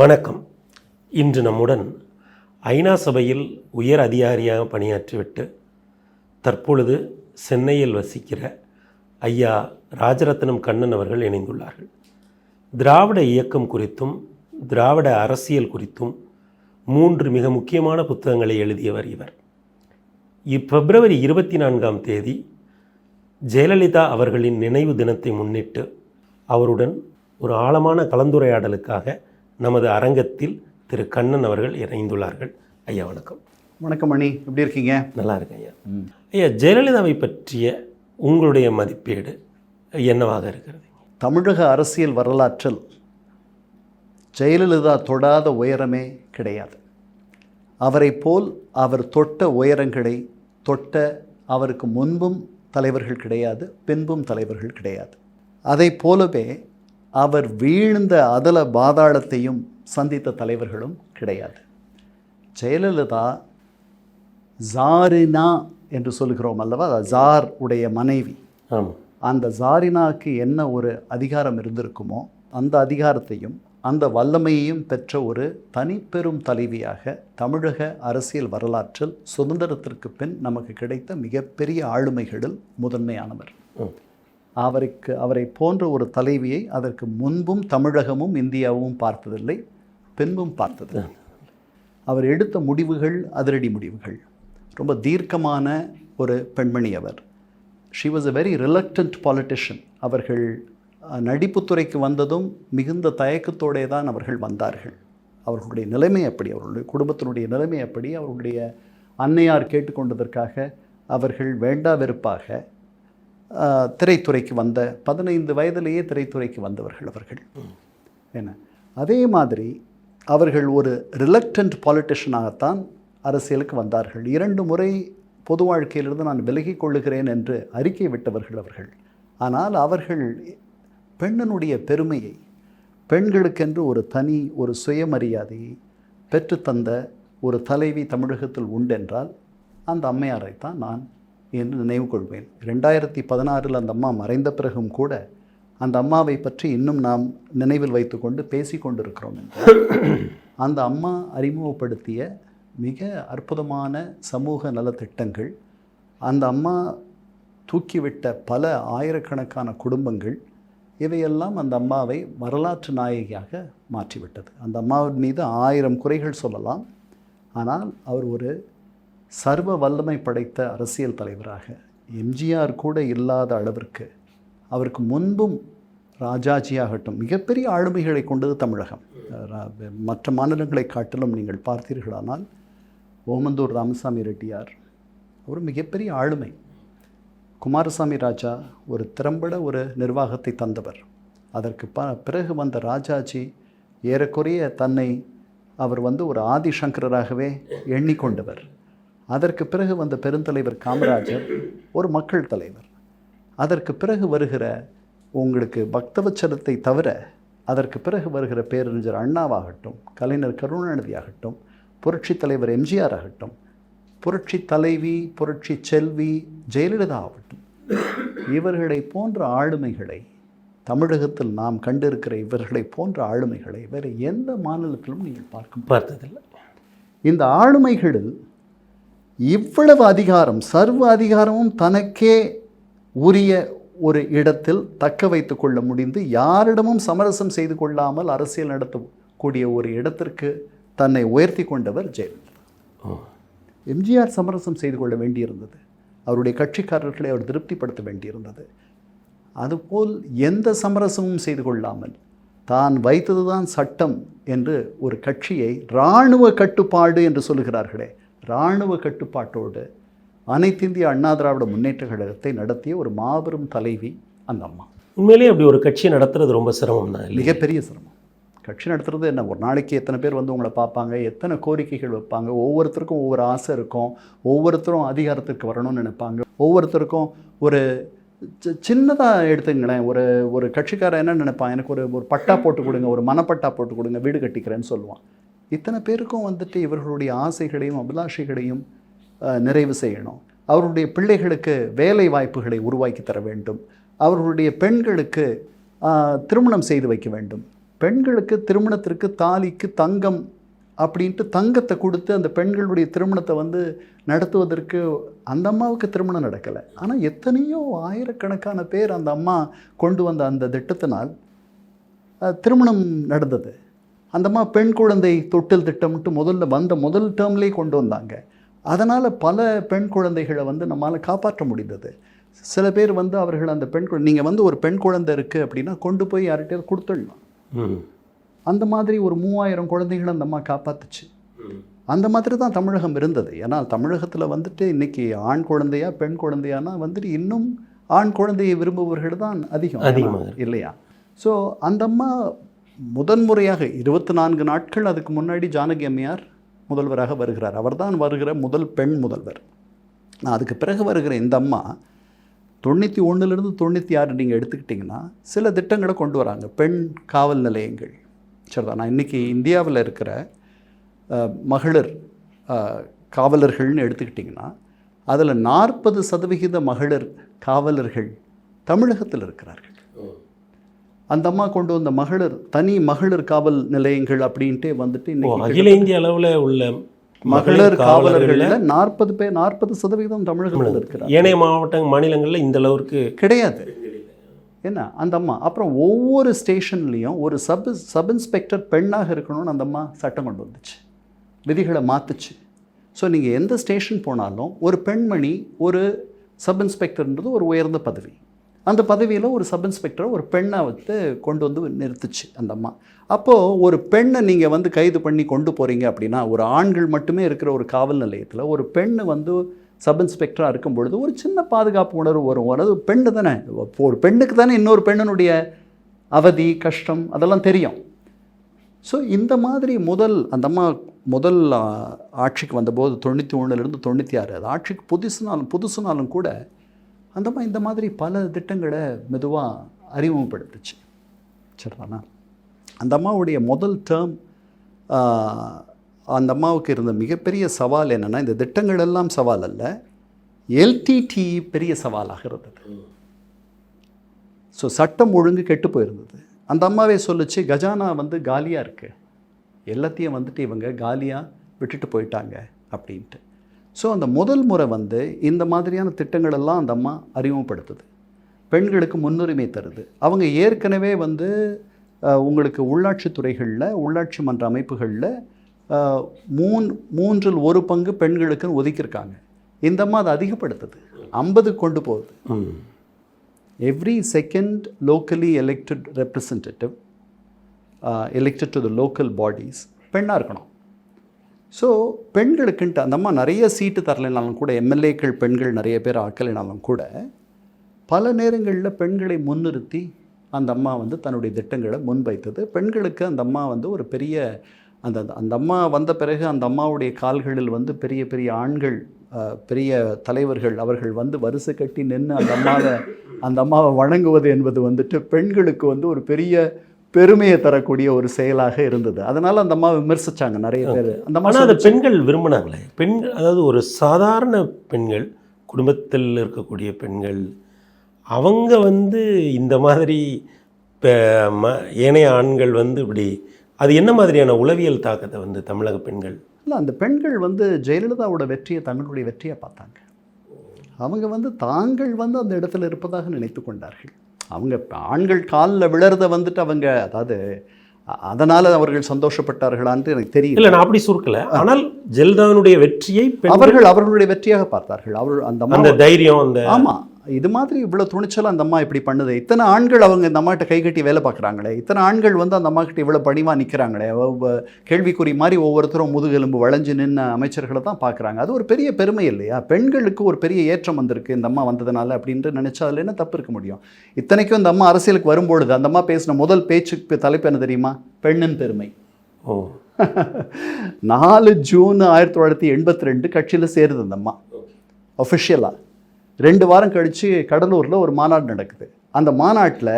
வணக்கம். இன்று நம்முடன் ஐநா சபையில் உயர் அதிகாரியாக பணியாற்றிவிட்டு தற்பொழுது சென்னையில் வசிக்கிற ஐயா ராஜரத்னம் கண்ணன் அவர்கள் இணைந்துள்ளார்கள். திராவிட இயக்கம் குறித்தும் திராவிட அரசியல் குறித்தும் மூன்று மிக முக்கியமான புத்தகங்களை எழுதியவர் இவர். இப்பிப்ரவரி இருபத்தி நான்காம் தேதி ஜெயலலிதா அவர்களின் நினைவு தினத்தை முன்னிட்டு அவருடன் ஒரு ஆழமான கலந்துரையாடலுக்காக நமது அரங்கத்தில் திரு கண்ணன் அவர்கள் இணைந்துள்ளார்கள். ஐயா வணக்கம். வணக்கம் மணி எப்படி இருக்கீங்க? நல்லா இருக்கேன் ஐயா. ஐயா ஜெயலலிதாவை பற்றிய உங்களுடைய மதிப்பீடு என்னவாக இருக்கிறது? தமிழக அரசியல் வரலாற்றில் ஜெயலலிதா தொடாத உயரமே கிடையாது. அவரை போல் அவர் தொட்ட உயரங்களை தொட்ட அவருக்கு முன்பும் தலைவர்கள் கிடையாது பின்பும் தலைவர்கள் கிடையாது. அதை போலவே அவர் வீழ்ந்த அதல பாதாளத்தையும் சந்தித்த தலைவர்களும் கிடையாது. ஜெயலலிதா ஜாரினா என்று சொல்கிறோம் அல்லவா? ஜார் உடைய மனைவி. அந்த ஜாரினாக்கு என்ன ஒரு அதிகாரம் இருந்திருக்குமோ அந்த அதிகாரத்தையும் அந்த வல்லமையையும் பெற்ற ஒரு தனிப்பெரும் தலைவியாக தமிழக அரசியல் வரலாற்றில் சுதந்திரத்திற்கு பின் நமக்கு கிடைத்த மிகப்பெரிய ஆளுமைகளில் முதன்மையானவர். அவருக்கு அவரை போன்ற ஒரு தலைவியை அதற்கு முன்பும் தமிழகமும் இந்தியாவும் பார்த்ததில்லை பின்பும் பார்த்தது அவர் எடுத்த முடிவுகள் அதிரடி முடிவுகள். ரொம்ப தீர்க்கமான ஒரு பெண்மணி அவர். She was a very reluctant politician அவர்கள் நடிப்புத்துறைக்கு வந்ததும் மிகுந்த தயக்கத்தோடே தான் அவர்கள் வந்தார்கள். அவர்களுடைய நிலைமை அப்படி அவர்களுடைய குடும்பத்தினுடைய நிலைமை அப்படி அவர்களுடைய அன்னையார் கேட்டுக்கொண்டதற்காக அவர்கள் வேண்டா வெறுப்பாக திரைத்துறைக்கு வந்த பதினைந்து வயதிலேயே திரைத்துறைக்கு வந்தவர்கள் அவர்கள். என்ன? அதே மாதிரி அவர்கள் ஒரு ரிலக்டன்ட் பாலிட்டிஷியனாகத்தான் அரசியலுக்கு வந்தார்கள். இரண்டு முறை பொது வாழ்க்கையிலிருந்து நான் விலகிக் கொள்ளுகிறேன் என்று அறிக்கை விட்டவர்கள் அவர்கள். ஆனால் அவர்கள் பெண்ணனுடைய பெருமையை பெண்களுக்கென்று ஒரு தனி ஒரு சுயமரியாதையை பெற்றுத்தந்த ஒரு தலைவி தமிழகத்தில் உண்டென்றால் அந்த அம்மையாரைத்தான் நான் என்று நினைவு கொள்வேன். ரெண்டாயிரத்தி பதினாறில் அந்த அம்மா மறைந்த பிறகும் கூட அந்த அம்மாவை பற்றி இன்னும் நாம் நினைவில் வைத்துக்கொண்டு பேசி கொண்டிருக்கிறோம் அந்த அம்மா அறிமுகப்படுத்திய மிக அற்புதமான சமூக நலத்திட்டங்கள் அந்த அம்மா தூக்கிவிட்ட பல ஆயிரக்கணக்கான குடும்பங்கள் இவையெல்லாம் அந்த அம்மாவை வரலாற்று நாயகியாக மாற்றிவிட்டது. அந்த அம்மாவின் மீது ஆயிரம் குறைகள் சொல்லலாம். ஆனால் அவர் ஒரு சர்வ வல்லமை படைத்த அரசியல் தலைவராக எம்ஜிஆர் கூட இல்லாத அளவிற்கு அவருக்கு முன்பும் ராஜாஜியாகட்டும் மிகப்பெரிய ஆளுமைகளை கொண்டது தமிழகம். மற்ற மாநிலங்களை காட்டிலும் நீங்கள் பார்த்தீர்களானால் ஓமந்தூர் ராமசாமி ரெட்டியார் ஒரு மிகப்பெரிய ஆளுமை. குமாரசாமி ராஜா ஒரு திறம்பட ஒரு நிர்வாகத்தை தந்தவர். அதற்கு ப பிறகு வந்த ராஜாஜி ஏறக்குறைய தன்னை அவர் வந்து ஒரு ஆதிசங்கராகவே எண்ணிக்கொண்டவர். அதற்கு பிறகு வந்த பெருந்தலைவர் காமராஜர் ஒரு மக்கள் தலைவர் அதற்கு பிறகு வருகிற உங்களுக்கு பக்தவச்சலத்தை தவிர அதற்கு பிறகு வருகிற பேரறிஞர் அண்ணாவாகட்டும் கலைஞர் கருணாநிதி ஆகட்டும் புரட்சி தலைவர் எம்ஜிஆர் ஆகட்டும் புரட்சி தலைவி புரட்சி செல்வி ஜெயலலிதா ஆகட்டும் இவர்களை போன்ற ஆளுமைகளை தமிழகத்தில் நாம் கண்டிருக்கிற இவர்களை போன்ற ஆளுமைகளை வேறு எந்த மாநிலத்திலும் நீங்கள் பார்க்க. பார்த்ததில்லை இந்த ஆளுமைகளில் இவ்வளவு அதிகாரம் சர்வ அதிகாரமும் தனக்கே உரிய ஒரு இடத்தில் தக்க வைத்து கொள்ள முடிந்து யாரிடமும் சமரசம் செய்து கொள்ளாமல் அரசியல் நடத்தக்கூடிய ஒரு இடத்திற்கு தன்னை உயர்த்தி கொண்டவர் ஜெயலலிதா. எம்ஜிஆர் சமரசம் செய்து கொள்ள வேண்டியிருந்தது. அவருடைய கட்சிக்காரர்களை அவர் திருப்திப்படுத்த வேண்டியிருந்தது. அதுபோல் எந்த சமரசமும் செய்து கொள்ளாமல் தான் வைத்ததுதான் சட்டம் என்று ஒரு கட்சியை இராணுவ கட்டுப்பாடு என்று சொல்லுகிறார்களே இராணுவ கட்டுப்பாட்டோடு அனைத்திந்திய அண்ணா திராவிட முன்னேற்ற கழகத்தை நடத்திய ஒரு மாபெரும் தலைவி அந்த அம்மா. உண்மையிலேயே அப்படி ஒரு கட்சியை நடத்துறது ரொம்ப சிரமம் தான் இல்லை மிகப்பெரிய சிரமம். கட்சி நடத்துறது என்ன? ஒரு நாளைக்கு எத்தனை பேர் வந்து உங்களை பார்ப்பாங்க? எத்தனை கோரிக்கைகள் வைப்பாங்க? ஒவ்வொருத்தருக்கும் ஒவ்வொரு ஆசை இருக்கும். ஒவ்வொருத்தரும் அதிகாரத்துக்கு வரணும்னு நினைப்பாங்க. ஒவ்வொருத்தருக்கும் ஒரு சின்னதாக எடுத்துங்களேன். ஒரு ஒரு கட்சிக்காரன் என்ன நினைப்பான்? எனக்கு ஒரு ஒரு பட்டா போட்டு கொடுங்க ஒரு மனப்பட்டா போட்டு கொடுங்க வீடு கட்டிக்கிறேன்னு சொல்லுவான். இத்தனை பேருக்கும் வந்துட்டு இவர்களுடைய ஆசைகளையும் அபிலாஷைகளையும் நிறைவு செய்யணும். அவருடைய பிள்ளைகளுக்கு வேலை வாய்ப்புகளை உருவாக்கி தர வேண்டும். அவர்களுடைய பெண்களுக்கு திருமணம் செய்து வைக்க வேண்டும். பெண்களுக்கு திருமணத்திற்கு தாலிக்கு தங்கம் அப்படின்ட்டு தங்கத்தை கொடுத்து அந்த பெண்களுடைய திருமணத்தை வந்து நடத்துவதற்கு அந்த அம்மாவுக்கு திருமணம் நடக்கலை. ஆனால் எத்தனையோ ஆயிரக்கணக்கான பேர் அந்த அம்மா கொண்டு வந்த அந்த திட்டத்தினால் திருமணம் நடந்தது. அந்த அம்மா பெண் குழந்தை தொட்டில் திட்டம்ட்டு முதல்ல வந்த முதல் டேர்ம்லேயே கொண்டு வந்தாங்க. அதனால் பல பெண் குழந்தைகளை வந்து நம்மால் காப்பாற்ற முடிந்தது. சில பேர் வந்து அவர்கள் அந்த பெண் குழந்தை நீங்கள் வந்து ஒரு பெண் குழந்தை இருக்குது அப்படின்னா கொண்டு போய் யார்கிட்டயாவது கொடுத்துடலாம். அந்த மாதிரி ஒரு மூவாயிரம் குழந்தைகளை அந்த அம்மா காப்பாத்துச்சு. அந்த மாதிரி தான் தமிழகம் இருந்தது. ஏன்னா தமிழகத்தில் வந்துட்டு இன்னைக்கு ஆண் குழந்தையா பெண் குழந்தையானா வந்துட்டு இன்னும் ஆண் குழந்தையை விரும்புபவர்கள் தான் அதிகம். இல்லையா? ஸோ அந்த அம்மா முதன்முறையாக இருபத்தி நான்கு நாட்கள் அதுக்கு முன்னாடி ஜானகி அம்மையார் முதல்வராக வருகிறார். அவர்தான் வருகிற முதல் பெண் முதல்வர். நான் அதுக்கு பிறகு வருகிற இந்த அம்மா தொண்ணூற்றி ஒன்றுலேருந்து தொண்ணூற்றி ஆறு நீங்கள் எடுத்துக்கிட்டிங்கன்னா சில திட்டங்களை கொண்டு வராங்க. பெண் காவல் நிலையங்கள். சரிதான். நான் இன்றைக்கி இந்தியாவில் இருக்கிற மகளிர் காவலர்கள்னு எடுத்துக்கிட்டிங்கன்னா அதில் நாற்பது சதவிகித மகளிர் காவலர்கள் தமிழகத்தில் இருக்கிறார்கள். அந்த அம்மா கொண்டு வந்த மகளிர் தனி மகளிர் காவல் நிலையங்கள் அப்படின்ட்டே வந்துட்டு அகில இந்திய அளவில் உள்ள மகளிர் காவலர்கள்ல நாற்பது பேர் நாற்பது சதவிகிதம் தமிழகத்தில் இருக்கிறார் ஏனைய மாவட்ட மாநிலங்களில் இந்த அளவுக்கு கிடையாது. என்ன? அந்த அம்மா. அப்புறம் ஒவ்வொரு ஸ்டேஷன்லேயும் ஒரு சப் சப் இன்ஸ்பெக்டர் பெண்ணாக இருக்கணும்னு அந்த அம்மா சட்டம் கொண்டு வந்துச்சு. விதிகளை மாற்றுச்சு ஸோ நீங்கள் எந்த ஸ்டேஷன் போனாலும் ஒரு பெண்மணி ஒரு சப் இன்ஸ்பெக்டர்ன்றது ஒரு உயர்ந்த பதவி. அந்த பதவியில் ஒரு சப் இன்ஸ்பெக்டரை ஒரு பெண்ணை வந்து கொண்டு வந்து நிறுத்துச்சு அந்த அம்மா. அப்போது ஒரு பெண்ணை நீங்கள் வந்து கைது பண்ணி கொண்டு போகிறீங்க அப்படின்னா ஒரு ஆண்கள் மட்டுமே இருக்கிற ஒரு காவல் நிலையத்தில் ஒரு பெண்ணு வந்து சப் இன்ஸ்பெக்டராக இருக்கும் பொழுது ஒரு சின்ன பாதுகாப்பு உணர்வு வரும். அதாவது பெண்ணு தானே. ஒரு பெண்ணுக்கு தானே இன்னொரு பெண்ணினுடைய அவதி கஷ்டம் அதெல்லாம் தெரியும். ஸோ இந்த மாதிரி முதல் அந்த அம்மா முதல் ஆட்சிக்கு வந்தபோது தொண்ணூற்றி ஒன்றுலேருந்து தொண்ணூற்றி ஆறு அது ஆட்சிக்கு புதுசுனாலும் புதுசுனாலும் கூட அந்த மாதிரி இந்த மாதிரி பல திட்டங்களை மெதுவாக அறிமுகப்படுத்துச்சு. சரிதானா? அந்த அம்மாவுடைய முதல் டேர்ம் அந்த அம்மாவுக்கு இருந்த மிகப்பெரிய சவால் என்னென்னா இந்த திட்டங்கள் எல்லாம் சவால் அல்ல எல்டிடி பெரிய சவாலாக இருந்தது. ஸோ சட்டம் ஒழுங்கு கெட்டு போயிருந்தது. அந்த அம்மாவே சொல்லுச்சு கஜானா வந்து காலியாக இருக்குது எல்லாத்தையும் வந்துட்டு இவங்க காலியாக விட்டுட்டு போயிட்டாங்க அப்படின்ட்டு. ஸோ அந்த முதல் முறை வந்து இந்த மாதிரியான திட்டங்கள் எல்லாம் அந்த அம்மா அறிமுகப்படுத்துது. பெண்களுக்கு முன்னுரிமை தருது. அவங்க ஏற்கனவே வந்து உங்களுக்கு உள்ளாட்சி துறைகளில் உள்ளாட்சி மன்ற அமைப்புகளில் மூன் மூன்றில் ஒரு பங்கு பெண்களுக்குன்னு ஒதுக்கியிருக்காங்க. இந்த அம்மா அதை அதிகப்படுத்துது. ஐம்பது கொண்டு போகுது. second locally elected representative uh, elected to the local bodies பெண்ணாக இருக்கணும். ஸோ பெண்களுக்குன்ட்டு அந்த அம்மா நிறைய சீட்டு தரலைனாலும் கூட எம்எல்ஏக்கள் பெண்கள் நிறைய பேர் ஆக்கலைனாலும் கூட பல நேரங்களில் பெண்களை முன்னிறுத்தி அந்த அம்மா வந்து தன்னுடைய திட்டங்களை முன்வைத்தது. பெண்களுக்கு அந்த அம்மா வந்து ஒரு பெரிய அந்த அந்த அம்மா வந்த பிறகு அந்த அம்மாவுடைய கால்களில் வந்து பெரிய பெரிய ஆண்கள் பெரிய தலைவர்கள் அவர்கள் வந்து வரிசை கட்டி நின்று அந்த அம்மாவை அந்த அம்மாவை வணங்குவது என்பது வந்துட்டு பெண்களுக்கு வந்து ஒரு பெரிய பெருமையை தரக்கூடிய ஒரு செயலாக இருந்தது. அதனால அந்த அம்மா விமர்சிச்சாங்க நிறைய பேர். அந்த ஆனால் அதை பெண்கள் விரும்பினாங்களே. பெண்கள் அதாவது ஒரு சாதாரண பெண்கள் குடும்பத்தில் இருக்கக்கூடிய பெண்கள் அவங்க வந்து இந்த மாதிரி ஏனைய ஆண்கள் வந்து இப்படி அது என்ன மாதிரியான உளவியல் தாக்கத்தை வந்து தமிழக பெண்கள்? இல்லை அந்த பெண்கள் வந்து ஜெயலலிதாவோட வெற்றியை தங்களுடைய வெற்றியை பார்த்தாங்க. அவங்க வந்து தாங்கள் வந்து அந்த இடத்துல இருப்பதாக நினைத்து கொண்டார்கள். அவங்க ஆண்கள் காலில் விழறத வந்துட்டு அவங்க அதாவது அதனால அவர்கள் சந்தோஷப்பட்டார்களான்ட்டு எனக்கு தெரியல இல்லை நான் அப்படி சுருக்கல. ஆனால் ஜெல்தானுடைய வெற்றியை அவர்கள் அவர்களுடைய வெற்றியாக பார்த்தார்கள். அவர் அந்த தைரியம் அந்த ஆமா. இது மாதிரி இவ்வளோ துணிச்சல் அந்த அம்மா இப்படி பண்ணுது? இத்தனை ஆண்கள் அவங்க இந்த அம்மாட்ட கை கட்டி வேலை பார்க்குறாங்களே? இத்தனை ஆண்கள் வந்து அந்த அம்மா கிட்ட இவ்வளோ பணிவாக நிற்கிறாங்களே கேள்விக்குறி மாதிரி ஒவ்வொருத்தரும் முதுகெலும்பு வளைஞ்சு நின்ன அமைச்சர்களை தான் பார்க்குறாங்க. அது ஒரு பெரிய பெருமை இல்லையா? பெண்களுக்கு ஒரு பெரிய ஏற்றம் வந்திருக்கு இந்த அம்மா வந்ததுனால அப்படின்ட்டு நினச்சா அதில் என்ன தப்பு இருக்க முடியும்? இத்தனைக்கும் இந்த அம்மா அரசியலுக்கு வரும்பொழுது அந்த அம்மா பேசின முதல் பேச்சுக்கு தலைப்பு என்ன தெரியுமா? பெண்ணின் பெருமை. ஓ. நாலு ஜூன் ஆயிரத்தி தொள்ளாயிரத்தி எண்பத்தி ரெண்டு கட்சியில் சேருது அந்த அம்மா. ஒஃபிஷியலாக ரெண்டு வாரம் கழித்து கடலூரில் ஒரு மாநாடு நடக்குது. அந்த மாநாட்டில்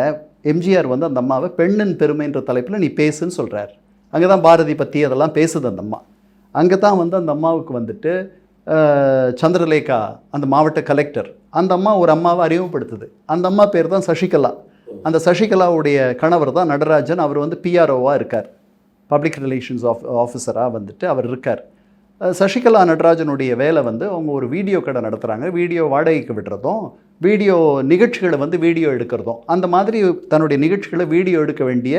எம்ஜிஆர் வந்து அந்த அம்மாவை பெண்ணின் பெருமைன்ற தலைப்பில் நீ பேசுன்னு சொல்கிறார் அங்கே தான் பாரதி பற்றி அதெல்லாம் பேசுது அந்த அம்மா. அங்கே தான் வந்து அந்த அம்மாவுக்கு வந்துட்டு சந்திரலேகா அந்த மாவட்ட கலெக்டர் அந்த அம்மா ஒரு அம்மாவை அறிமுகப்படுத்துது. அந்த அம்மா பேர் தான் சசிகலா. அந்த சசிகலாவுடைய கணவர் தான் நடராஜன். அவர் வந்து பிஆர்ஓவாக இருக்கார். பப்ளிக் ரிலேஷன்ஸ் ஆஃப் ஆஃபீஸராக வந்துட்டு அவர் இருக்கார். சசிகலா நடராஜனுடைய வேலை வந்து அவங்க ஒரு வீடியோ கடை நடத்துகிறாங்க வீடியோ வாடகைக்கு விடுறதும் வீடியோ நிகழ்ச்சிகளை வந்து வீடியோ எடுக்கிறதும். அந்த மாதிரி தன்னுடைய நிகழ்ச்சிகளை வீடியோ எடுக்க வேண்டிய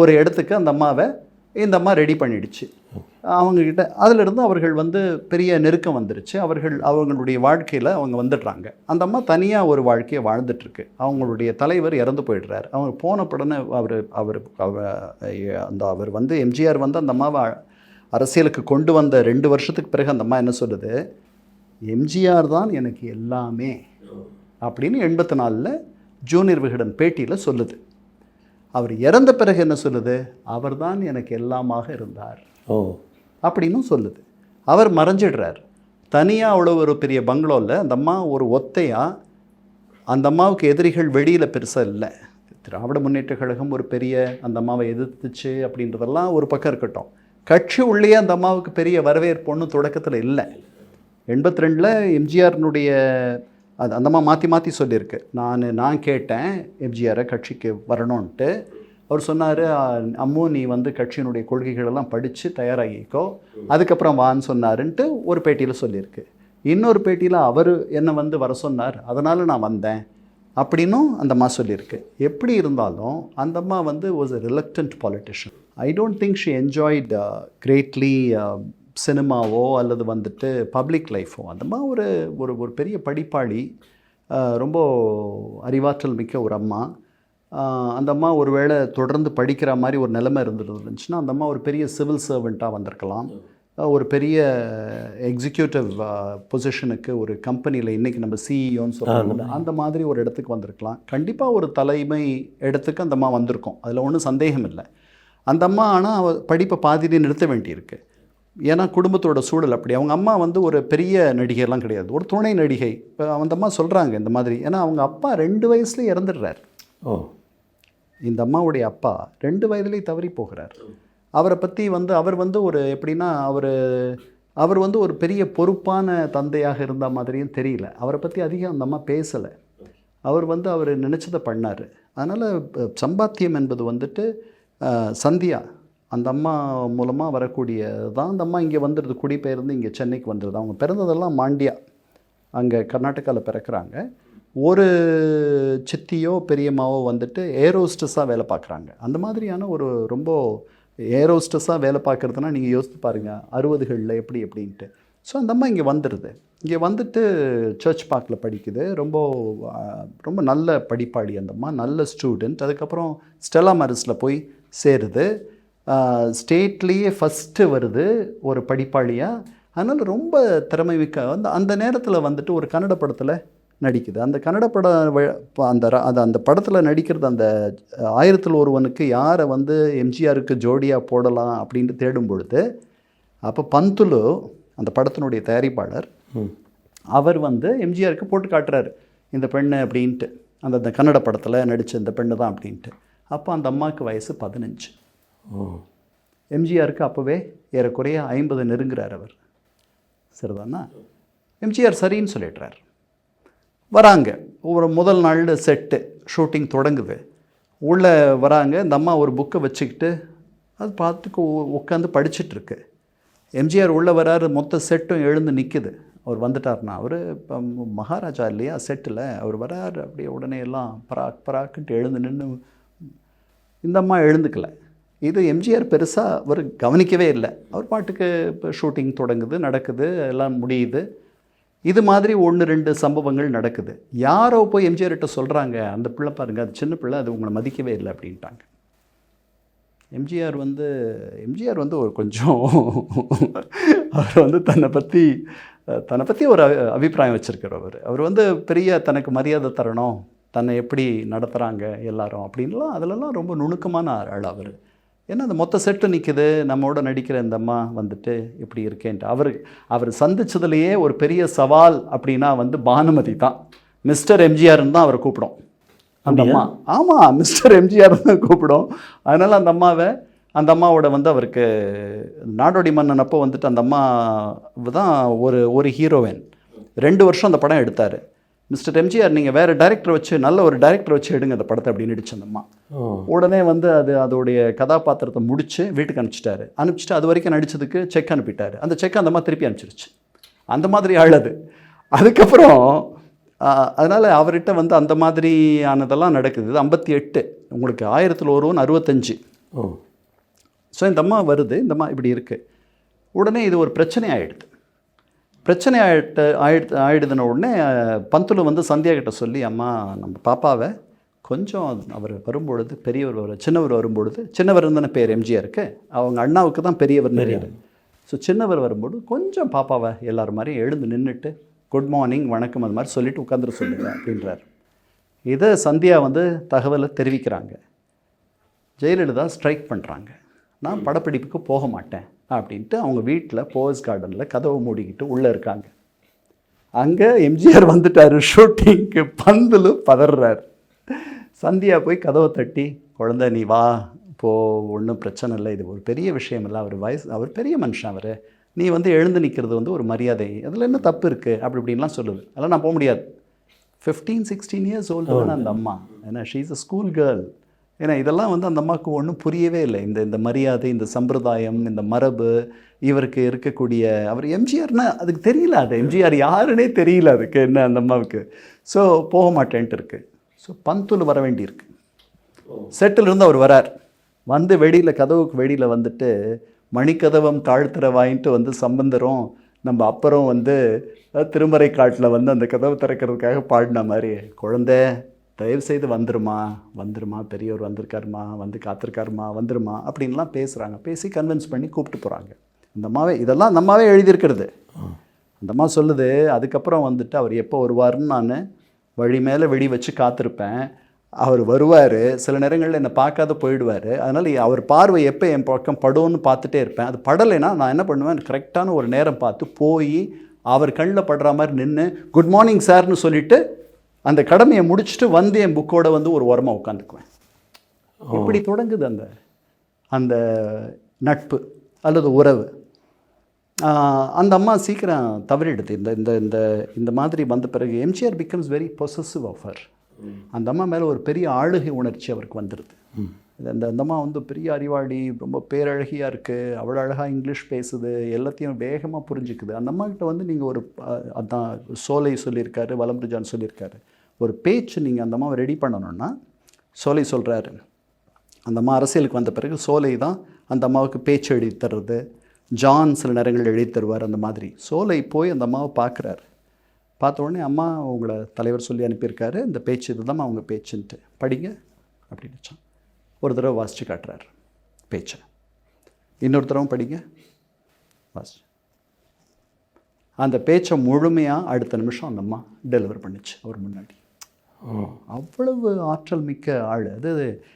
ஒரு இடத்துக்கு அந்த அம்மாவை இந்த அம்மா ரெடி பண்ணிடுச்சு. அவங்கக்கிட்ட அதிலிருந்து அவர்கள் வந்து பெரிய நெருக்கம் வந்துருச்சு. அவர்கள் அவங்களுடைய வாழ்க்கையில் அவங்க வந்துடுறாங்க. அந்த அம்மா தனியாக ஒரு வாழ்க்கையை வாழ்ந்துட்டுருக்கு. அவங்களுடைய தலைவர் இறந்து போயிடுறார். அவங்க போன உடனே அவர் அவர் அந்த அவர் வந்து எம்ஜிஆர் வந்து அந்த அம்மாவை அரசியலுக்கு கொண்டு வந்த ரெண்டு வருஷத்துக்கு பிறகு அந்த அம்மா என்ன சொல்லுது? எம்ஜிஆர் தான் எனக்கு எல்லாமே அப்படின்னு எண்பத்தி நாலில் ஜூனியர் விகடன் பேட்டியில் சொல்லுது. அவர் இறந்த பிறகு என்ன சொல்லுது? அவர்தான் எனக்கு எல்லாமாக இருந்தார். ஓ. அப்படின்னும் சொல்லுது. அவர் மறைஞ்சிடுறார். தனியாக அவ்வளோ ஒரு பெரிய பங்களோவில் அந்த அம்மா ஒரு ஒத்தையாக அந்த அம்மாவுக்கு எதிரிகள் வெளியில் பெருசாக இல்லை. திராவிட முன்னேற்ற கழகம் ஒரு பெரிய அந்த அம்மாவை எதிர்த்துச்சு அப்படின்றதெல்லாம் ஒரு பக்கம் இருக்கட்டும். கட்சி உள்ளே அந்த அம்மாவுக்கு பெரிய வரவேற்பு ஒன்றும் தொடக்கத்தில் இல்லை. எண்பத்தி ரெண்டில் எம்ஜிஆர்னுடைய அது அந்த அம்மா மாற்றி மாற்றி சொல்லியிருக்கு. நான் நான் கேட்டேன் எம்ஜிஆரை கட்சிக்கு வரணும்ன்ட்டு. அவர் சொன்னார் அம்மு நீ வந்து கட்சியினுடைய கொள்கைகளெல்லாம் படித்து தயாராகிக்கோ. அதுக்கப்புறம் வான்னு சொன்னாருன்ட்டு ஒரு பேட்டியில் சொல்லியிருக்கு. இன்னொரு பேட்டியில் அவர் என்னை வந்து வர சொன்னார். அதனால் நான் வந்தேன். அப்படின்னும் அந்த அம்மா சொல்லியிருக்கு. எப்படி இருந்தாலும் அந்த அம்மா வந்து was a reluctant politician I don't think she enjoyed greatly சினிமாவோ அல்லது வந்துட்டு பப்ளிக் லைஃபோ அந்த அம்மா ஒரு ஒரு ஒரு பெரிய படிப்பாளி. ரொம்ப அறிவாற்றல் மிக்க ஒரு அம்மா. அந்த அம்மா ஒருவேளை தொடர்ந்து படிக்கிற மாதிரி ஒரு நிலைமை இருந்துருந்துச்சுன்னா அந்த அம்மா ஒரு பெரிய சிவில் சர்வெண்ட்டாக வந்திருக்கலாம். ஒரு பெரிய எக்ஸிக்யூட்டிவ் பொசிஷனுக்கு ஒரு கம்பெனியில் இன்றைக்கி நம்ம சிஇஓன்னு சொல்கிறோம் அந்த மாதிரி ஒரு இடத்துக்கு வந்திருக்கலாம். கண்டிப்பாக ஒரு தலைமை இடத்துக்கு அந்த அம்மா வந்திருக்கும். அதில் ஒன்றும் சந்தேகம் இல்லை அந்த அம்மா ஆனால் அவ படிப்பை பாதியிலே நிறுத்த வேண்டியிருக்கு. ஏன்னா குடும்பத்தோட சூழல் அப்படி. அவங்க அம்மா வந்து ஒரு பெரிய நடிகைலாம் கிடையாது. ஒரு துணை நடிகை. இப்போ அந்த அம்மா சொல்கிறாங்க இந்த மாதிரி. ஏன்னா அவங்க அப்பா ரெண்டு வயசுலேயே இறந்துடுறார். ஓ. இந்த அம்மாவுடைய அப்பா ரெண்டு வயதிலேயே தவறி போகிறார். அவரை பற்றி வந்து அவர் வந்து ஒரு எப்படின்னா அவர் அவர் வந்து ஒரு பெரிய பொறுப்பான தந்தையாக இருந்த மாதிரியும் தெரியல. அவரை பற்றி அதிகம் அந்த அம்மா பேசலை. அவர் வந்து அவர் நினச்சதை பண்ணார். அதனால் சம்பாத்தியம் என்பது வந்துட்டு சந்தியா அந்த அம்மா மூலமாக வரக்கூடிய தான் அந்த அம்மா இங்கே வந்துடுது குடிபெயர்ந்து இங்கே சென்னைக்கு வந்துடுது. அவங்க பிறந்ததெல்லாம் மாண்டியா. அங்கே கர்நாடகாவில் பிறக்கிறாங்க. ஒரு சித்தியோ பெரியம்மாவோ வந்துட்டு ஏரோஸ்டஸாக வேலை பார்க்குறாங்க. அந்த மாதிரியான ஒரு ரொம்ப ஏரோஸ்டஸாக வேலை பார்க்குறதுனா நீங்கள் யோசித்து பாருங்கள் அறுபதுகளில் எப்படி எப்படின்ட்டு. ஸோ அந்த அம்மா இங்கே வந்துடுது. இங்கே வந்துட்டு சர்ச் பார்க்கில் படிக்குது. ரொம்ப ரொம்ப நல்ல படிப்பாளி அந்த அம்மா நல்ல ஸ்டூடெண்ட். அதுக்கப்புறம் ஸ்டெலா மரிஸில் போய் சேருது. ஸ்டேட்லேயே ஃபஸ்ட்டு வருது ஒரு படிப்பாளியாக அதனால் ரொம்ப திறமை மிக்க அந்த அந்த நேரத்தில் வந்துட்டு ஒரு கன்னட படத்தில் நடிக்குது. அந்த கன்னட பட வ- ப- அந்த அந்த படத்தில் நடிக்கிறது அந்த ஆயிரத்தில் ஒருவனுக்கு யாரை வந்து எம்ஜிஆருக்கு ஜோடியாக போடலாம் அப்படின்ட்டு தேடும் பொழுது அப்போ பந்துலு அந்த படத்தினுடைய தயாரிப்பாளர் அவர் வந்து எம்ஜிஆருக்கு போட்டு காட்டுறாரு. இந்த பெண்ணு அப்படின்ட்டு அந்த அந்த கன்னட படத்தில் நடித்த இந்த பெண்ணு தான் அப்படின்ட்டு. அப்போ அந்த அம்மாவுக்கு வயசு பதினஞ்சு. ஓ. எம்ஜிஆருக்கு அப்போவே ஏறக்குறைய ஐம்பது நெருங்குறார் அவர். சரிதானா? எம்ஜிஆர் சரின்னு சொல்லிடுறார். வராங்க. ஒரு முதல் நாள் செட்டு ஷூட்டிங் தொடங்குது. உள்ளே வராங்க. இந்த அம்மா ஒரு புக்கை வச்சுக்கிட்டு அது பார்த்துக்கு உட்காந்து படிச்சிட்ருக்கு. எம்ஜிஆர் உள்ளே வராரு. மொத்த செட்டும் எழுந்து நிற்குது அவர் வந்துட்டார்னா அவர் இப்போ மகாராஜா இல்லையா? செட்டில் அவர் வராரு. அப்படியே உடனே எல்லாம் பராக் பராக்குன்ட்டு எழுந்து நின்று இந்த அம்மா எழுந்துக்கல. இது எம்ஜிஆர் பெருசாக அவர் கவனிக்கவே இல்லை. அவர் பாட்டுக்கு இப்போ ஷூட்டிங் தொடங்குது நடக்குது எல்லாம் முடியுது. இது மாதிரி ஒன்று ரெண்டு சம்பவங்கள் நடக்குது. யாரோ போய் எம்ஜிஆர்கிட்ட சொல்கிறாங்க அந்த பிள்ளை பாருங்கள் அது சின்ன பிள்ளை அது உங்களை மதிக்கவே இல்லை அப்படின்ட்டாங்க. எம்ஜிஆர் வந்து எம்ஜிஆர் வந்து ஒரு கொஞ்சம் அவர் வந்து தன்னை பற்றி தன்னை பற்றி ஒரு அபிப்பிராயம் வச்சுருக்கிறவர் அவர். அவர் வந்து பெரிய தனக்கு மரியாதை தரணும் தன்னை எப்படி நடத்துகிறாங்க எல்லாரும் அப்படின்லாம் அதிலெல்லாம் ரொம்ப நுணுக்கமான ஆள் அவர். ஏன்னா அந்த மொத்த செட்டு நிற்குது நம்மோட நடிக்கிற இந்த அம்மா வந்துட்டு இப்படி இருக்கேன்ட்டு. அவர் அவர் சந்திச்சதுலேயே ஒரு பெரிய சவால் அப்படின்னா வந்து பானுமதி தான். மிஸ்டர் எம்ஜிஆர்னு தான் அவரை கூப்பிடும். அந்த அம்மா. ஆமாம் மிஸ்டர் எம்ஜிஆர் தான் கூப்பிடும். அதனால் அந்த அம்மாவை அந்த அம்மாவோட வந்து அவருக்கு நாடோடி மன்னன் அப்போ வந்துட்டு அந்த அம்மா தான் ஒரு ஒரு ஹீரோயின் ரெண்டு வருஷம் அந்த படம் எடுத்தார். மிஸ்டர் எம்ஜிஆர் நீங்கள் வேறு டைரக்டர் வச்சு நல்ல ஒரு டைரக்டர் வச்சு எடுங்க அந்த படத்தை அப்படின்னு நடிச்சு அந்த அம்மா. ஓ. உடனே வந்து அது அதோடைய கதாபாத்திரத்தை முடிச்சு வீட்டுக்கு அனுப்பிச்சிட்டாரு. அனுப்பிச்சிட்டு அது வரைக்கும் நடிச்சதுக்கு செக் அனுப்பிட்டாரு. அந்த செக் அந்த மாதிரி திருப்பி அனுப்பிச்சிருச்சு. அந்த மாதிரி ஆள் அது அதுக்கப்புறம் அதனால அவர்கிட்ட வந்து அந்த மாதிரியானதெல்லாம் நடக்குது. இது ஐம்பத்தி எட்டு. உங்களுக்கு ஆயிரத்தில் ஒருவன் அறுபத்தஞ்சு. ஸோ இந்த அம்மா வருது. இந்த அம்மா இப்படி இருக்குது உடனே இது ஒரு பிரச்சனை ஆயிடுது. பிரச்சனை ஆயிட்டு ஆயிடுது ஆயிடுதுன உடனே பந்துலு வந்து சந்தியா கிட்ட சொல்லி அம்மா நம்ம பாப்பாவை கொஞ்சம் அவர் வரும்பொழுது பெரியவர் வர சின்னவர் வரும்பொழுது சின்னவர் தானே பேர் எம்ஜிஆருக்கு அவங்க அண்ணாவுக்கு தான் பெரியவர் பேர் ஸோ சின்னவர் வரும்போது கொஞ்சம் பாப்பாவை எல்லாரும் மாதிரி எழுந்து நின்றுட்டு குட் மார்னிங் வணக்கம் அது மாதிரி சொல்லிட்டு உட்காந்துட சொல்லுங்க அப்படின்றார். இதை சந்தியா வந்து தகவலை தெரிவிக்கிறாங்க. ஜெயலலிதா ஸ்ட்ரைக் பண்ணுறாங்க நான் படப்பிடிப்புக்கு போக மாட்டேன். அப்படின்ட்டு அவங்க வீட்டில் போஸ் கார்டனில் கதவை மூடிக்கிட்டு உள்ளே இருக்காங்க. அங்கே எம்ஜிஆர் வந்துட்டார் ஷூட்டிங்க்கு பந்துலு பதறாரு. சந்தியா போய் கதவை தட்டி குழந்த நீ வா போ ஒன்றும் பிரச்சனை இல்லை இது ஒரு பெரிய விஷயம் இல்லை அவர் வயசு அவர் பெரிய மனுஷன் அவர். நீ வந்து எழுந்து நிற்கிறது வந்து ஒரு மரியாதை அதில் என்ன தப்பு இருக்குது அப்படி இப்படின்லாம் சொல்லுது. அதெல்லாம் நான் போக முடியாது. ஃபிஃப்டீன் சிக்ஸ்டீன் இயர்ஸ் ஓல்டு அந்த அம்மா. ஏன்னா she is a school girl ஏன்னா இதெல்லாம் வந்து அந்த அம்மாவுக்கு ஒன்றும் புரியவே இல்லை. இந்த இந்த மரியாதை இந்த சம்பிரதாயம் இந்த மரபு இவருக்கு இருக்கக்கூடிய அவர் எம்ஜிஆர்னா அதுக்கு தெரியல அது. எம்ஜிஆர் யாருன்னே தெரியல அதுக்கு என்ன அந்த அம்மாவுக்கு. ஸோ போக மாட்டேன்ட்டு இருக்குது ஸோ பந்தூல் வர வேண்டியிருக்கு. செட்டில் இருந்து அவர் வரார். வந்து வெளியில் கதவுக்கு வெளியில் வந்துட்டு மணிக்கதவம் தாழ்த்துற வாங்கிட்டு வந்து சம்பந்தரும் நம்ம அப்புறம் வந்து திருமறை காட்டில் வந்து அந்த கதவை திறக்கிறதுக்காக பாடின மாதிரி குழந்தை தயவு செய்து வந்துருமா? வந்துருமா? பெரியவர் வந்திருக்காருமா? வந்து காத்திருக்காருமா? வந்துருமா? அப்படின்லாம் பேசுகிறாங்க பேசி கன்வின்ஸ் பண்ணி கூப்பிட்டு போகிறாங்க அந்த அம்மாவே இதெல்லாம் அந்த அம்மாவே எழுதியிருக்கிறது. அந்த அம்மா சொல்லுது அதுக்கப்புறம் வந்துட்டு அவர் எப்போ வருவாருன்னு நான் வழி மேலே வெடி வச்சு காத்திருப்பேன். அவர் வருவார். சில நேரங்களில் என்னை பார்க்காத போயிடுவார். அதனால் அவர் பார்வை எப்போ என் பக்கம் படும்னு பார்த்துட்டே இருப்பேன். அது படலைன்னா நான் என்ன பண்ணுவேன்? கரெக்டான ஒரு நேரம் பார்த்து போய் அவர் கண்ணில் படுற மாதிரி நின்று குட் மார்னிங் சார்னு சொல்லிவிட்டு அந்த கடமையை முடிச்சுட்டு வந்து என் புக்கோட வந்து ஒரு ஓரமாக உட்காந்துக்குவேன். இப்படி தொடங்குது அந்த அந்த நட்பு அல்லது உறவு. அந்த அம்மா சீக்கிரம் தவறிடுது இந்த இந்த இந்த இந்த மாதிரி வந்த பிறகு MGR becomes very possessive of her அந்த அம்மா மேலே ஒரு பெரிய ஆளுகை உணர்ச்சி அவருக்கு வந்துடுது இது அந்த அந்த அம்மா வந்து பெரிய அறிவாளி ரொம்ப பேரழகியாக இருக்குது அவ்வளோ அழகாக இங்கிலீஷ் பேசுது எல்லாத்தையும் வேகமாக புரிஞ்சுக்குது. அந்த அம்மா கிட்ட வந்து நீங்கள் ஒரு அதான் சோலை சொல்லியிருக்காரு வலம்புரிஜான் சொல்லியிருக்காரு. ஒரு பேச்சு நீங்கள் அந்த அம்மாவை ரெடி பண்ணணும்னா சோலை சொல்கிறாரு அந்த அம்மா அரசியலுக்கு வந்த பிறகு சோலை தான் அந்த அம்மாவுக்கு பேச்சு எழுதி தர்றது. ஜான் சில நேரங்கள் எழுதி தருவார் அந்த மாதிரி. சோலை போய் அந்த அம்மாவை பார்க்குறாரு. பார்த்த உடனே அம்மா உங்களை தலைவர் சொல்லி அனுப்பியிருக்காரு. இந்த பேச்சு இதுதான் அவங்க பேச்சுன்ட்டு. படிங்க அப்படின்னு வச்சான் ஒரு தடவை வாசித்து காட்டுறாரு பேச்சை. இன்னொரு தடவை படிங்க வாசிச்சு. அந்த பேச்சை முழுமையாக அடுத்த நிமிஷம் அந்த அம்மா டெலிவர் பண்ணிச்சு அவர் முன்னாடி. அவ்வளவு ஆற்றல் மிக்க ஆள். அது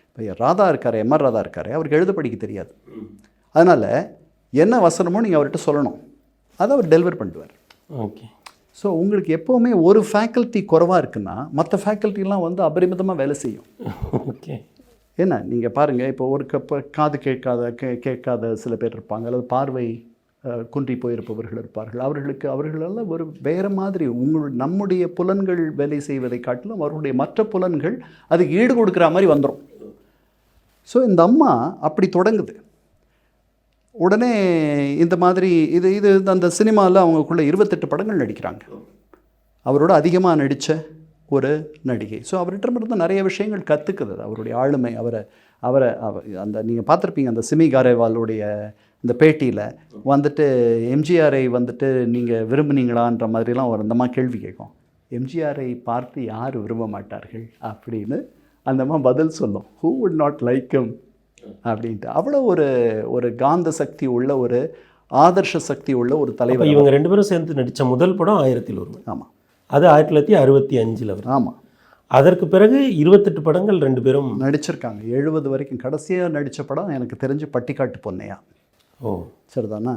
இப்போ ராதா இருக்கார் எம்ஆர் ராதா இருக்கார் அவருக்கு எழுத படிக்க தெரியாது. அதனால் என்ன வசனமோ நீங்கள் அவர்கிட்ட சொல்லணும். அதை அவர் டெலிவர் பண்ணிடுவார் ஓகே. ஸோ உங்களுக்கு எப்போவுமே ஒரு ஃபேக்கல்ட்டி குறைவாக இருக்குன்னா மற்ற ஃபேக்கல்ட்டிலாம் வந்து அபரிமிதமாக வேலை செய்யும். ஓகே. ஏன்னா நீங்கள் பாருங்கள் இப்போ ஒரு கப்ப காது கேட்காத கே கேட்காத சில பேர் இருப்பாங்க அல்லது பார்வை குன்றி போயிருப்பவர்கள் இருப்பார்கள். அவர்களுக்கு அவர்களெல்லாம் ஒரு வேறு மாதிரி உங்கள் நம்முடைய புலன்கள் வேலை செய்வதை காட்டிலும் அவர்களுடைய மற்ற புலன்கள் அதுக்கு ஈடு கொடுக்குற மாதிரி வந்துடும் ஸோ இந்த அம்மா அப்படி தொடங்குது. உடனே இந்த மாதிரி இது இது அந்த சினிமாவில் அவங்களுக்குள்ள இருபத்தெட்டு படங்கள் நடிக்கிறாங்க. அவரோட அதிகமாக நடித்த ஒரு நடிகை. ஸோ அவர்கிட்ட நிறைய விஷயங்கள் கற்றுக்குது அவருடைய ஆளுமை அவரை அவரை அவ அந்த நீங்கள் பார்த்துருப்பீங்க அந்த சிமி காரேவாலுடைய இந்த பேட்டியில் வந்துட்டு எம்ஜிஆரை வந்துட்டு நீங்கள் விரும்புனீங்களான்ற மாதிரிலாம் ஒரு அந்தம்மா கேள்வி கேட்கும். எம்ஜிஆரை பார்த்து யார் விரும்ப மாட்டார்கள் அப்படின்னு அந்தம்மா பதில் சொல்லும். ஹூ வுட் நாட் லைக் அப்படின்ட்டு. அவ்வளோ ஒரு ஒரு காந்த சக்தி உள்ள ஒரு ஆதர்ஷ சக்தி உள்ள ஒரு தலைவர் இவங்க ரெண்டு பேரும் சேர்ந்து நடித்த முதல் படம் ஆயிரத்தில் ஒருவன் ஆமாம் அது ஆயிரத்தி தொள்ளாயிரத்தி அறுபத்தி அஞ்சில் வரும். ஆமாம் அதற்கு பிறகு இருபத்தெட்டு படங்கள் ரெண்டு பேரும் நடிச்சிருக்காங்க. எழுபது வரைக்கும். கடைசியாக நடித்த படம் எனக்கு தெரிஞ்சு பட்டிக்காட்டு பொன்னையா. ஓ. சரிதானா?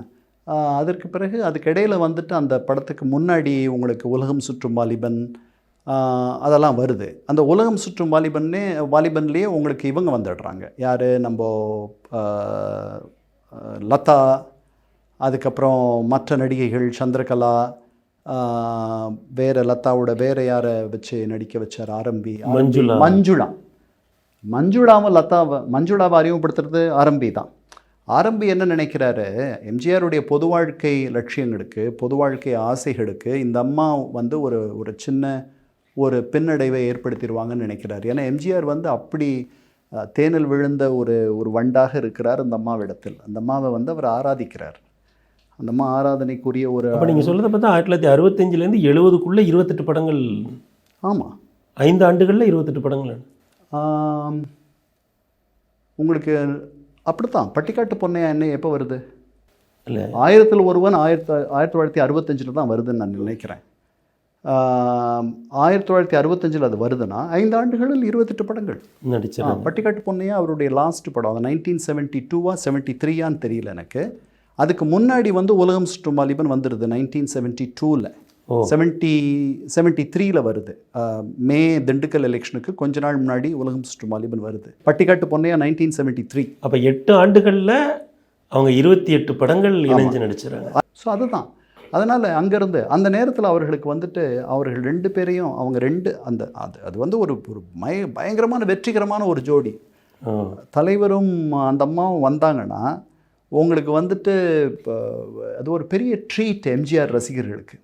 அதற்கு பிறகு அதுக்கு இடையில வந்துட்டு அந்த படத்துக்கு முன்னாடி உங்களுக்கு உலகம் சுற்றும் வாலிபன் அதெல்லாம் வருது. அந்த உலகம் சுற்றும் வாலிபன்னே வாலிபன்லேயே உங்களுக்கு இவங்க வந்துடுறாங்க. யார்? நம்ம லதா அதுக்கப்புறம் மற்ற நடிகைகள் சந்திரகலா வேற லதாவோட வேற யாரை வச்சு நடிக்க வச்சார்? ஆரம்பி. மஞ்சுளா. மஞ்சுளா. மஞ்சுளாவை லதாவை மஞ்சுளாவை அறிமுகப்படுத்துறது ஆரம்பி தான் ஆரம்பி என்ன நினைக்கிறாரு? எம்ஜிஆருடைய பொது வாழ்க்கை லட்சியங்களுக்கு பொது வாழ்க்கை ஆசைகளுக்கு இந்த அம்மா வந்து ஒரு ஒரு சின்ன ஒரு பின்னடைவை ஏற்படுத்திடுவாங்கன்னு நினைக்கிறார். ஏன்னா எம்ஜிஆர் வந்து அப்படி தேனில் விழுந்த ஒரு ஒரு வண்டாக இருக்கிறார் அந்த அம்மாவிடத்தில். அந்த அம்மாவை வந்து அவர் ஆராதிக்கிறார். அந்த அம்மா ஆராதனைக்குரிய ஒரு அப்போ நீங்கள் சொல்றதை பார்த்தா ஆயிரத்தி தொள்ளாயிரத்தி அறுபத்தஞ்சிலேருந்து எழுபதுக்குள்ளே இருபத்தெட்டு படங்கள். ஆமாம் ஐந்து ஆண்டுகளில் இருபத்தெட்டு படங்கள். உங்களுக்கு அப்படித்தான். பட்டிக்காட்டு பொன்னையா என்ன எப்போ வருது? இல்லை. ஆயிரத்தில் ஒருவன் ஆயிரத்தி ஆயிரத்தி தொள்ளாயிரத்தி அறுபத்தஞ்சில் தான் வருதுன்னு நான் நினைக்கிறேன். ஆயிரத்தி தொள்ளாயிரத்தி அறுபத்தஞ்சில் அது வருதுன்னா ஐந்து ஆண்டுகளில் இருபத்தெட்டு படங்கள். ஆ, நடிச்சாங்க பட்டிக்காட்டு பொன்னையா அவருடைய லாஸ்ட் படம் அது நைன்டீன் செவன்ட்டி டூவா செவன்ட்டி த்ரீயான்னு தெரியல எனக்கு. அதுக்கு முன்னாடி வந்து உலகம் சுற்றும் வாலிபன் வந்துடுது நைன்டீன் செவன்ட்டி டூவில். செவன்ட்டி செவன்ட்டி த்ரீல வருது. மே திண்டுக்கல் எலெக்ஷனுக்கு கொஞ்ச நாள் முன்னாடி உலகம் சுற்றும் வாலிபன் வருது. Pattikada Ponnaiya nineteen seventy three அப்போ எட்டு ஆண்டுகளில் அவங்க இருபத்தி எட்டு படங்கள் இணைஞ்சு நடிச்சுறாங்க ஸோ அதுதான். அதனால் அங்கேருந்து அந்த நேரத்தில் அவர்களுக்கு வந்துட்டு அவர்கள் ரெண்டு பேரையும் அவங்க ரெண்டு அந்த அது அது வந்து ஒரு ஒரு மய பயங்கரமான வெற்றிகரமான ஒரு ஜோடி. தலைவரும் அந்த அம்மாவும் வந்தாங்கன்னா உங்களுக்கு வந்துட்டு இப்போ அது ஒரு பெரிய ட்ரீட் எம்ஜிஆர் ரசிகர்களுக்கு.